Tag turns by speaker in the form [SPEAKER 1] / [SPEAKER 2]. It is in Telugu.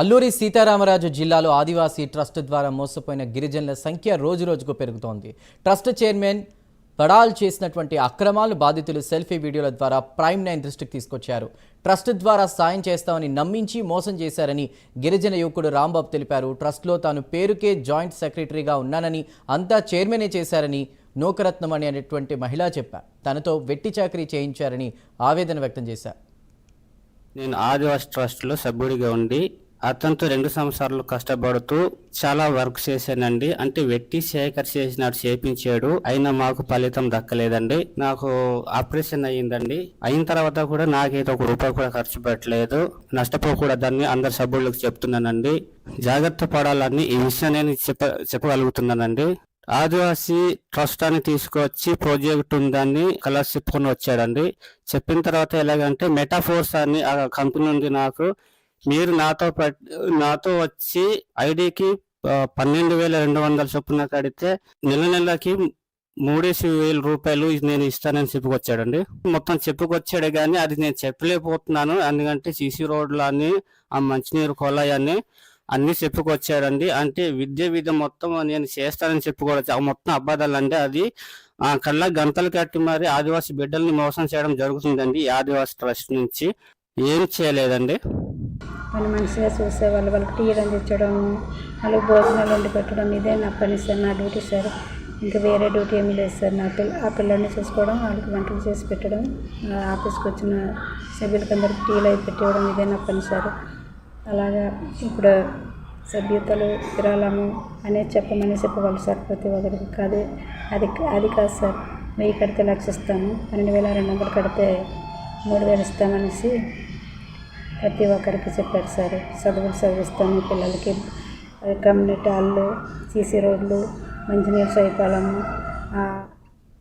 [SPEAKER 1] అల్లూరి సీతారామరాజు జిల్లాలో ఆదివాసీ ట్రస్ట్ ద్వారా మోసపోయిన గిరిజనుల సంఖ్య రోజురోజుకు పెరుగుతోంది. ట్రస్ట్ చైర్మన్ పడాల్ చేసినటువంటి అక్రమాలు బాధితులు సెల్ఫీ వీడియోల ద్వారా ప్రైమ్ నైన్ దృష్టికి తీసుకొచ్చారు. ట్రస్ట్ ద్వారా సాయం చేస్తామని నమ్మించి మోసం చేశారని గిరిజన యువకుడు రాంబాబు తెలిపారు. ట్రస్ట్లో తాను పేరుకే జాయింట్ సెక్రటరీగా ఉన్నానని అంతా చైర్మనే చేశారని నూకరత్నం అని అనేటువంటి మహిళ చెప్పారు. తనతో వెట్టి చాకరీ చేయించారని ఆవేదన వ్యక్తం చేశారు.
[SPEAKER 2] నేను ఆదివాసి ట్రస్ట్లో సభ్యుడిగా ఉండి అతనితో రెండు సంవత్సరాలు కష్టపడుతూ చాలా వర్క్ చేశానండి. అంటే వెట్టి సేకర్ చేసినట్టు చేపించాడు. అయినా మాకు ఫలితం దక్కలేదండి. నాకు ఆపరేషన్ అయ్యిందండి. అయిన తర్వాత కూడా నాకైతే ఒక రూపాయి కూడా ఖర్చు పెట్టలేదు. నష్టపోకూడదని అందరు సభ్యులకు చెప్తున్నానండి. జాగ్రత్త పడాలని ఈ విషయం నేను చెప్ప చెప్పగలుగుతున్నానండి. ఆదివాసీ ట్రస్ట్ అని తీసుకొచ్చి ప్రాజెక్ట్ ఉందని కలర్ చెప్పుకొని వచ్చాడండి. చెప్పిన తర్వాత ఎలాగంటే మెటాఫోర్స్ అని ఆ కంపెనీ ఉంది నాకు. మీరు నాతో నాతో వచ్చి ఐడికి పన్నెండు వేల రెండు వందల చొప్పున కడితే నెల నెలకి మూడేసి వేల రూపాయలు నేను ఇస్తానని చెప్పుకొచ్చాడండి. మొత్తం చెప్పుకొచ్చాడే కానీ అది నేను చెప్పలేకపోతున్నాను. ఎందుకంటే సీసీ రోడ్లు అని ఆ మంచినీరు కొలాయని అని అన్ని చెప్పుకొచ్చాడండి. అంటే విద్య విద్య మొత్తం నేను చేస్తానని చెప్పుకోవచ్చు. ఆ మొత్తం అబద్ధాలు అంటే అది. ఆ కళ్ళ గంతలు కట్టి మరి ఆదివాసీ బిడ్డల్ని మోసం చేయడం జరుగుతుందండి ఆదివాసీ ఆదివాసి ట్రస్ట్ నుంచి. ఏం చేయలేదండి.
[SPEAKER 3] వాళ్ళు మంచిగా చూసే వాళ్ళు వాళ్ళకి టీ అందించడము వాళ్ళకి భోజనాలు వండి పెట్టడం ఇదే నా పని సార్ నా డ్యూటీ సార్. ఇంకా వేరే డ్యూటీ ఏమీ లేదు సార్. నా పిల్ల ఆ పిల్లల్ని చూసుకోవడం వాళ్ళకి వంటలు చేసి పెట్టడం ఆ ఆఫీస్కి వచ్చిన సభ్యులకి అందరికి టీలు అవి పెట్టివ్వడం ఇదే నా పని సార్. అలాగా ఇప్పుడు సభ్యతలు విరాళము అనేది చెప్పమని చెప్పవాలి సార్ ప్రతి ఒక్కరికి. కాదు అది అది కాదు సార్. వెయ్యి కడితే లక్ష ఇస్తాము పన్నెండు వేల రెండు వందలు కడితే మూడు వేలు ఇస్తామనేసి ప్రతి ఒక్కరికి చెప్పారు సార్. చదువులు చదివిస్తాము పిల్లలకి. కమ్యూనిటీ హాళ్ళు సీసీ రోడ్లు మంచినీరు సైపాలము